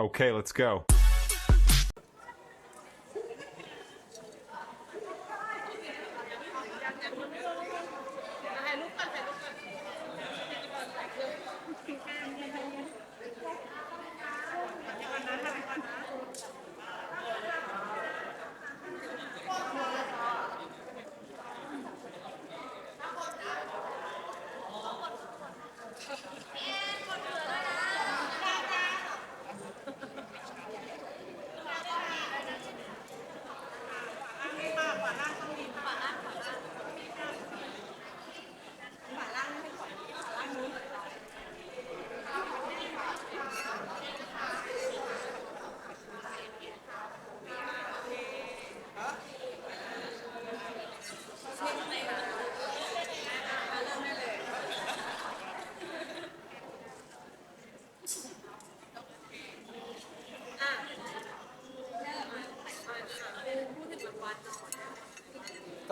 Okay, let's go.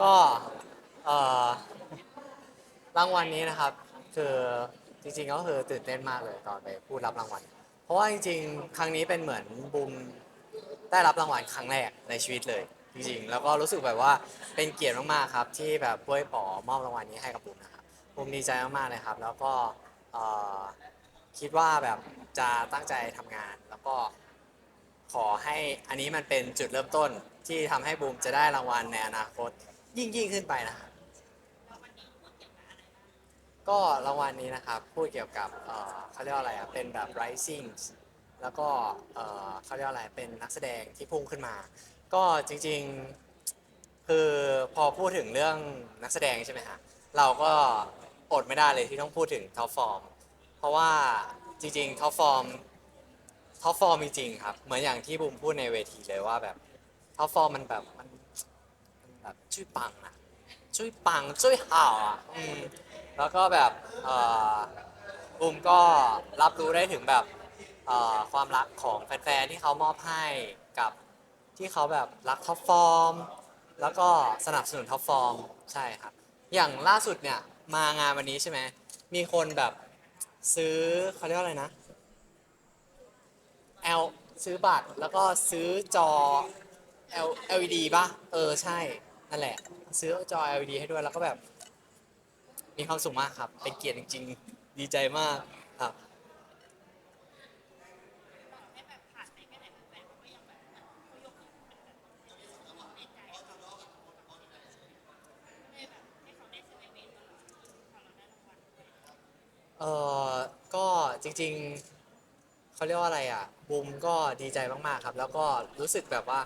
ก็เอ่อรางวัลนี้นะครับ คือจริงๆก็คือตื่นเต้นมากเลยตอนไปพูดรับรางวัล เพราะว่าจริงๆ ครั้งนี้เป็นเหมือนบูมได้รับรางวัลครั้งแรกในชีวิตเลย จริงๆ แล้วก็รู้สึกแบบว่าเป็นเกียรติมากๆครับ ที่แบบบ้วยป๋อมอบรางวัลนี้ให้กับบูมนะครับบูมดีใจมากๆเลยครับ แล้วก็เอ่อคิดว่าแบบจะตั้งใจทำงาน แล้วก็ขอให้อันนี้มันเป็นจุดเริ่มต้นที่ทำให้บูมจะได้รางวัลในอนาคต ยิ่งยิ่งขึ้นไปนะครับก็รางวัลนี้นะครับพูดเกี่ยวกับเอ่อเขาเรียกว่าอะไรอะเป็นแบบ rising แล้วก็เอ่อเขาเรียกว่าอะไรเป็นนักแสดงที่พุ่งขึ้นมา ก็จริงๆคือพอพูดถึงเรื่องนักแสดงใช่ไหมฮะเราก็อดไม่ได้เลยที่ต้องพูดถึงท็อปฟอร์มเพราะว่าจริงๆท็อปฟอร์มท็อปฟอร์มจริงๆครับเหมือนอย่างที่บูมพูดในเวทีเลยว่าแบบท็อปฟอร์มมันแบบ แบบช่วยปังอะช่วยปังช่วยห่าวอะอืมแล้วก็แบบเอ่อบูมก็รับรู้ได้ถึงแบบเอ่อความรักของแฟนๆที่เขามอบให้กับที่เขาแบบรักท็อปฟอร์ม แล้วก็สนับสนุนท็อปฟอร์มใช่ครับ อย่างล่าสุดเนี่ยมางานวันนี้ใช่ไหมมีคนแบบซื้อเขาเรียกว่าอะไรนะ L ซื้อบัตรแล้วก็ซื้อจอ L LED ป่ะ เออ ใช่ นั่นแหละ ซื้อจอ LED ให้ด้วยแล้วก็แบบ มีความสุขมากครับ เป็นเกียรติจริง ๆ ดีใจมากครับ เออก็จริงๆ เขาเรียกว่าอะไรอะบูมก็ดีใจมากๆครับ แล้วก็รู้สึกแบบว่า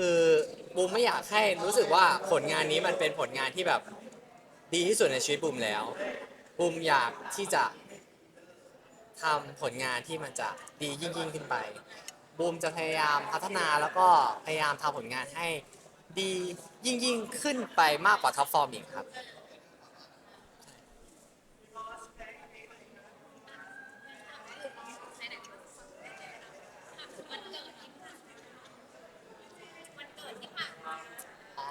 คือบูมไม่อยากให้รู้สึกว่าผลงานนี้มันเป็นผลงานที่แบบดีที่สุดในชีวิตบูมแล้วบูมอยากที่จะทำผลงานที่มันจะดียิ่งยิ่งขึ้นไปบูมจะพยายามพัฒนาแล้วก็พยายามทำผลงานให้ดียิ่งยิ่งขึ้นไปมากกว่าท็อปฟอร์มอีกครับ อ๋อ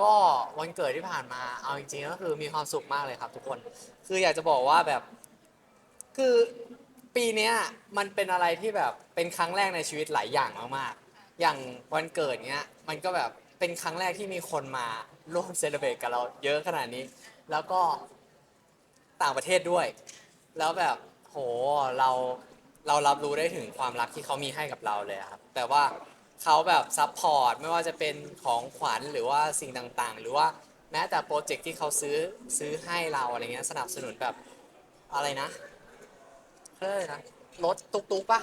ก็ วันเกิดที่ผ่านมา เอาจริงๆก็คือมีความสุขมากเลยครับ ทุกคน คืออยากจะบอกว่าแบบ คือปีเนี้ยมันเป็นอะไรที่แบบเป็นครั้งแรกในชีวิตหลายอย่างมากๆ อย่างวันเกิดเนี้ย มันก็แบบเป็นครั้งแรกที่มีคนมาร่วมเซเลบรตกับเราเยอะขนาดนี้ แล้วก็ต่างประเทศด้วย แล้วแบบโหเราเรารับรู้ได้ถึงความรักที่เขามีให้กับเราเลยครับ แต่ว่า เขาแบบซัพพอร์ตไม่ว่าจะเป็นของขวัญหรือว่าสิ่งต่างๆ หรือว่าแม้แต่โปรเจกต์ที่เขาซื้อซื้อให้เราอะไรเงี้ยสนับสนุนแบบอะไรนะเขาเรียกอะไรนะรถตุกตุกๆปะ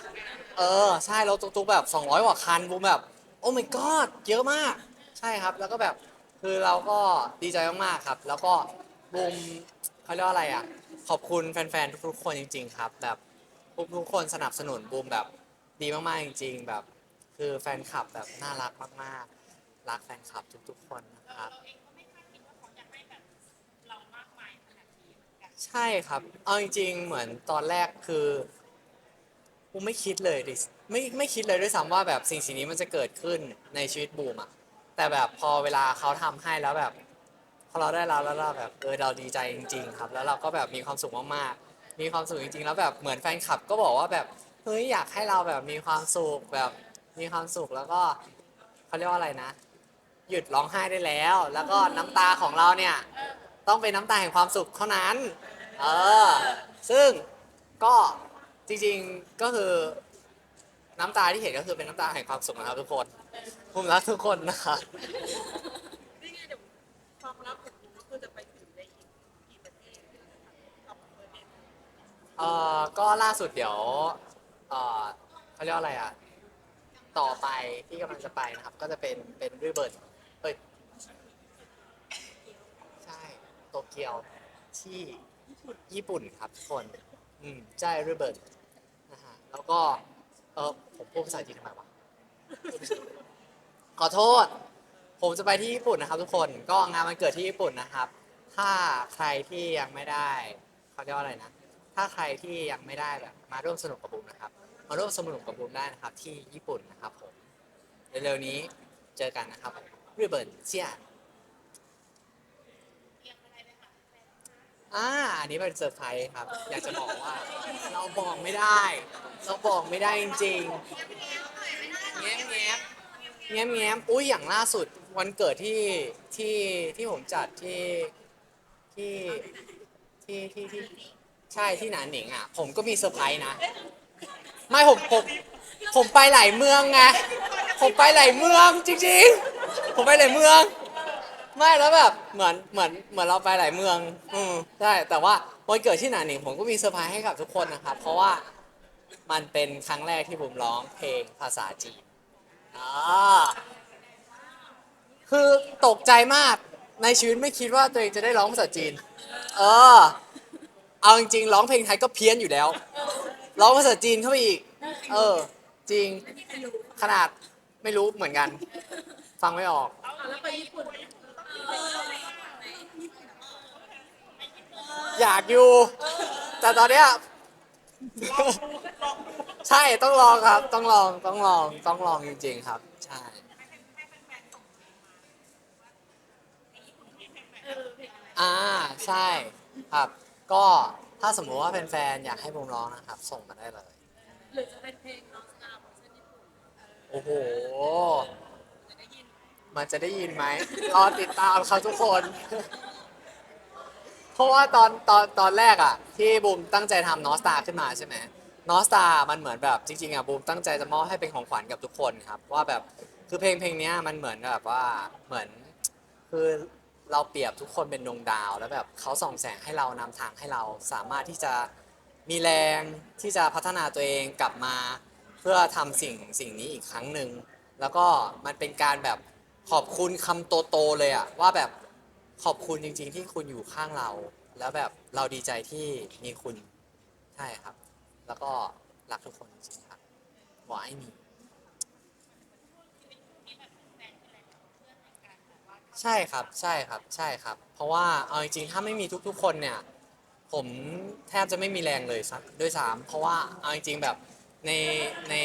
เออ ใช่รถตุกตุกๆแบบ 200กว่าคันบูมแบบ โอ้ my god เยอะมาก ใช่ครับ แล้วก็แบบคือเราก็ดีใจมากๆครับ แล้วก็บูมเขาเรียกว่าอะไรอะ ขอบคุณแฟนๆทุกๆคนจริง ๆ ครับ แบบทุกๆคนสนับสนุนบูมแบบดีมากๆจริง ๆ แบบ คือแฟนคลับแบบน่ารักมากๆ รักแฟนคลับทุกๆคนนะครับใช่ครับ เอาจริงๆ เหมือนตอนแรกคือบูมไม่คิดเลยดิไม่ไม่คิดเลยด้วยซ้ำว่าแบบสิ่งสิ่งนี้มันจะเกิดขึ้นในชีวิตบูมอะแต่แบบพอเวลาเขาทำให้แล้วแบบ พอเราได้รับแล้วเราแบบเออเราดีใจจริง ๆ ครับ แล้วเราก็แบบมีความสุขมากๆ มีความสุขจริงๆ แล้วแบบเหมือนแฟนคลับก็บอกว่าแบบเฮ้ยอยากให้เราแบบมีความสุขแบบ มีความสุขแล้วก็เขาเรียกว่าอะไรนะ หยุดร้องไห้ได้แล้ว แล้วก็น้ำตาของเราเนี่ย ต้องเป็นน้ำตาแห่งความสุขเท่านั้น เออ ซึ่งก็จริงๆก็คือ น้ำตาที่เห็นก็คือเป็นน้ำตาแห่งความสุขนะครับทุกคนผมรักทุกคนนะครับ นี่ไงเดี๋ยวความลับของคุณก็คือจะไปถึงในอีกกี่ประเทศกับเบอร์เดนเอ่อก็ล่าสุดเดี๋ยวเอ่อเขาเรียกว่าอะไรอะ ต่อไปที่กำลังจะไปนะครับ ก็จะเป็นเป็นริเบิร์ดเอ้ยใช่โตเกียวที่ญี่ปุ่นครับทุกคน อืมใช่ริเบิร์ดนะฮะแล้วก็เออผมพูดภาษาจีนทำไมวะขอโทษ ผมจะไปที่ญี่ปุ่นนะครับ ทุกคนก็งานมันเกิดที่ญี่ปุ่นนะครับ ถ้าใครที่ยังไม่ได้เขาเรียกว่าอะไรนะ ถ้าใครที่ยังไม่ได้แบบ มาร่วมสนุกกับบูมนะครับ มาร่วมสนุกกับบูมได้นะครับ ที่ญี่ปุ่นนะครับผมเร็วๆนี้เจอกันนะครับริเบิร์นเซียอ่าอันนี้เป็นเซอร์ไพรส์ครับ อยากจะบอกว่า เราบอกไม่ได้ เราบอกไม่ได้จริงๆแง้มแง้มแง้มแง้มอุ้ยอย่างล่าสุดวันเกิดที่ที่ที่ผมจัดที่ที่ที่ที่ที่ใช่ที่หนานหนิงอะ ผมก็มีเซอร์ไพรส์นะ ไม่ผมผมผมไปหลายเมืองไงผมไปหลายเมืองจริงๆ ผมไปหลายเมือง ไม่แล้วแบบเหมือนเหมือนเหมือนเราไปหลายเมือง อืมใช่แต่ว่าวันเกิดที่หนานหนิงผมก็มีเซอร์ไพรส์ให้กับทุกคนนะครับ เพราะว่ามันเป็นครั้งแรกที่ผมร้องเพลงภาษาจีนอ่าคือตกใจมากในชีวิตไม่คิดว่าตัวเองจะได้ร้องภาษาจีน เออ เอาจริงๆร้องเพลงไทยก็เพี้ยนอยู่แล้ว ร้องภาษาจีนเข้าไปอีก เออ จริงขนาดไม่รู้เหมือนกัน ฟังไม่ออก แล้วไปญี่ปุ่นอยากอยู่ แต่ตอนเนี้ยใช่ต้องลองครับ ต้องลองต้องลองต้องลองจริงๆครับ ใช่อ่าใช่ครับ ก็ ถ้าสมมุติว่าเป็นแฟนๆอยากให้บูมร้องนะครับ ส่งมาได้เลย หรือจะเป็นเพลงน้องสตาร์เวอร์ชันญี่ปุ่นโอ้โห จะได้ยินมันจะได้ยินไหมรอติดตามครับทุกคน เพราะว่าตอนตอนตอนแรกอะที่บูมตั้งใจทำนอสตาขึ้นมาใช่ไหมนอสตามันเหมือนแบบจริงๆอะบูมตั้งใจจะมอบให้เป็นของขวัญกับทุกคนครับ ว่าแบบคือเพลงเพลงเนี้ยมันเหมือนแบบว่าเหมือน คือ เราเปรียบทุกคนเป็นดวงดาว แล้วแบบเขาส่องแสงให้เรานำทางให้เราสามารถที่จะมีแรงที่จะพัฒนาตัวเองกลับมา เพื่อทำสิ่งสิ่งนี้อีกครั้งหนึ่งแล้วก็มันเป็นการแบบขอบคุณคำโตๆเลยอะว่าแบบขอบคุณจริง ๆ ที่คุณอยู่ข้างเรา แล้วแบบเราดีใจที่มีคุณใช่ครับ แล้วก็รักทุกคนจริงๆครับหวายมี ใช่ครับใช่ครับใช่ครับ เพราะว่าเอาจริงๆถ้าไม่มีทุกๆคนเนี่ย ผมแทบจะไม่มีแรงเลยสักด้วยซ้ำเพราะว่าเอาจริงๆแบบในใน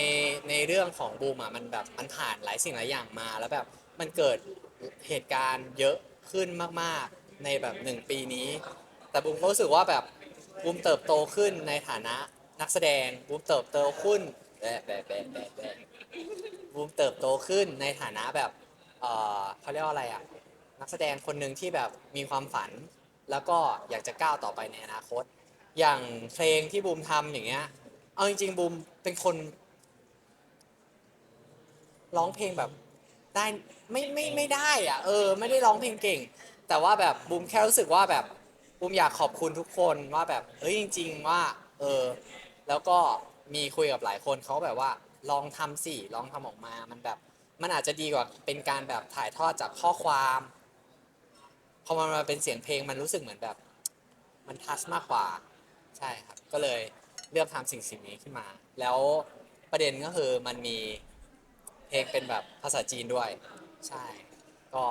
ในเรื่องของบูมอะมันแบบมันผ่านหลายสิ่งหลายอย่างมา แล้วแบบมันเกิดเหตุการณ์เยอะขึ้นมากๆในแบบหนึ่งปีนี้ แต่บูมก็รู้สึกว่าแบบบูมเติบโตขึ้นในฐานะนักแสดงบูมเติบโตขึ้นแบะแบะแบะแบะแบะบูมเติบโตขึ้นในฐานะแบบเออเขาเรียกว่าอะไรอะ นักแสดงคนหนึ่งที่แบบมีความฝัน แล้วก็อยากจะก้าวต่อไปในอนาคต อย่างเพลงที่บูมทำอย่างเงี้ย เอาจริงๆบูมเป็นคน ร้องเพลงแบบได้ไม่ไม่ไม่ได้อะเออ ไม่ได้ร้องเพลงเก่ง แต่ว่าแบบบูมแค่รู้สึกว่าแบบบูมอยากขอบคุณทุกคนว่าแบบเฮ้ยจริง ๆ ว่า เออ แล้วก็มีคุยกับหลายคนเขาแบบว่าลองทำสิลองทำออกมามันแบบ มันอาจจะดีกว่าเป็นการแบบถ่ายทอดจากข้อความ พอมันมาเป็นเสียงเพลงมันรู้สึกเหมือนแบบ มันทัชมากกว่า ใช่ครับ ก็เลยเลือกทำสิ่งสิ่งนี้ขึ้นมา แล้วประเด็นก็คือมันมีเพลงเป็นแบบภาษาจีนด้วย ใช่ ก็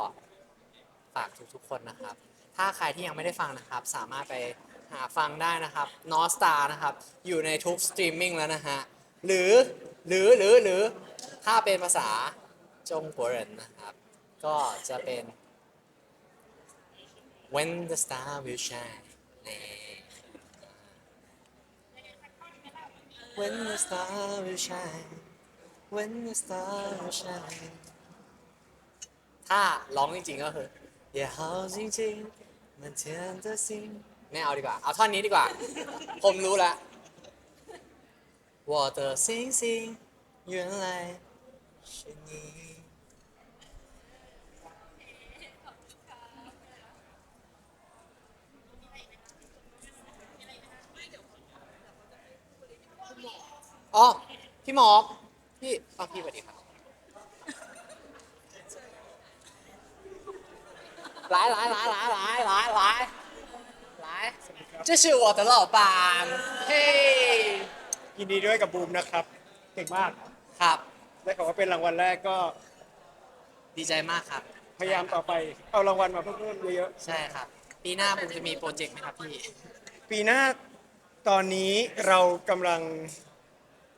ฝากทุกๆคนนะครับ ถ้าใครที่ยังไม่ได้ฟังนะครับ สามารถไปหาฟังได้นะครับ n o s t a r นะครับ อยู่ในทุกสตรีมมิ่งแล้วนะฮะ หรือ หรือ หรือ หรือ ถ้าเป็นภาษาจงกัวเหรินนะครับ ก็จะเป็น When the star will shine นี่ when the star will shine when the star will shine ถ้าร้องจริงๆก็คือ也好静静满天的星ไม่เอาดีกว่า เอาท่อนนี้ดีกว่า ผมรู้แล้ว我的星星原来是你 อ๋อ พี่หมอกพี่อ๋อพี่สวัสดีครับ来来来来来来来来，这是我的老板，嘿， ยินดีด้วยกับบูมนะครับ เก่งมาก ครับ ได้ข่าวว่าเป็นรางวัลแรกก็ ดีใจมากครับ พยายามต่อไป เอารางวัลมาเพิ่มๆเยอะ ใช่ครับ ปีหน้าผมจะมีโปรเจกต์ไหมครับพี่ ๆ ปีหน้าตอนนี้เรากำลัง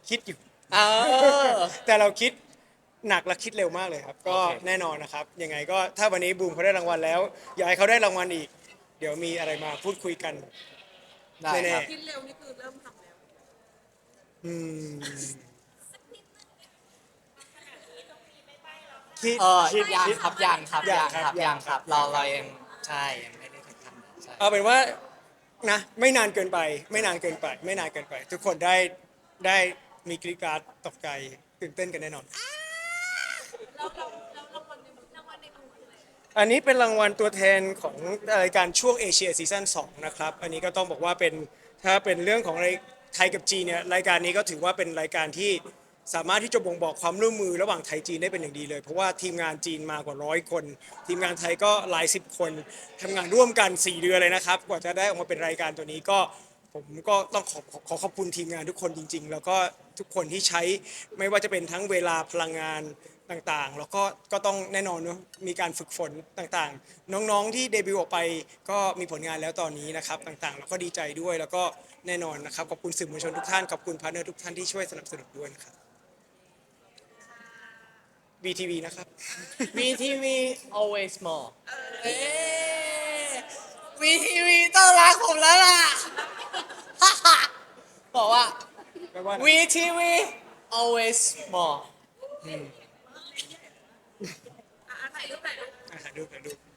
คิดอยู่ เออ แต่เราคิดหนักและคิดเร็วมากเลยครับ ก็โอเค แน่นอนนะครับ ยังไงก็ถ้าวันนี้บูมเขาได้รางวัลแล้ว อยากให้เขาได้รางวัลอีก เดี๋ยวมีอะไรมาพูดคุยกัน ได้ครับ คิดเร็วนี่คือเริ่มทำแล้ว อืมคิดเออคิดยังคิด ครับยังครับยัยังงครับครับยัยังงครับ เราเรายังใช่ยังไม่ได้ถึงขั้นนั้นใช่เอาเป็นว่านะไม่นานเกินไป ไม่นานเกินไป ไม่นานเกินไป ทุกคนได้ได้ มีกรีดกราร์ดตกใจตื่นเต้นกันแน่นอนแล้วเราแล้วรางวัลในมือรางวัลในมือคืออะไรอันนี้เป็นรางวัลตัวแทนของรายการช่วงเอเชียซีซั่น2นะครับ อันนี้ก็ต้องบอกว่าเป็นถ้าเป็นเรื่องของรายไทยกับจีนเนี่ยรายการนี้ก็ถือว่าเป็นรายการที่สามารถที่จะบ่งบอกความร่วมมือระหว่างไทยจีนได้เป็นอย่างดีเลย เพราะว่าทีมงานจีนมากว่าร้อยคน ทีมงานไทยก็หลายสิบคนทำงานร่วมกัน 4 เดือนเลยนะครับ กว่าจะได้ออกมาเป็นรายการตัวนี้ก็ ผมก็ต้องขอขอขอขอบคุณทีมงานทุกคนจริง ๆ แล้วก็ทุกคนที่ใช้ไม่ว่าจะเป็นทั้งเวลาพลังงานต่างๆ แล้วก็ก็ต้องแน่นอนเนอะมีการฝึกฝนต่างๆ น้องๆที่เดบิวต์ออกไปก็มีผลงานแล้วตอนนี้นะครับต่างๆ แล้วก็ดีใจด้วยแล้วก็แน่นอนนะครับขอบคุณสื่อมวลชนทุกท่านขอบคุณพาร์ทเนอร์ทุกท่านที่ช่วยสนับสนุนด้วยนะครับ VTV นะครับ VTV always more เอ๊ะ VTV ต้องรักผมแล้วล่ะ บอกว่า แปลว่า VTV always more อะอะถ่ายรูปถ่ายรูป อะถ่า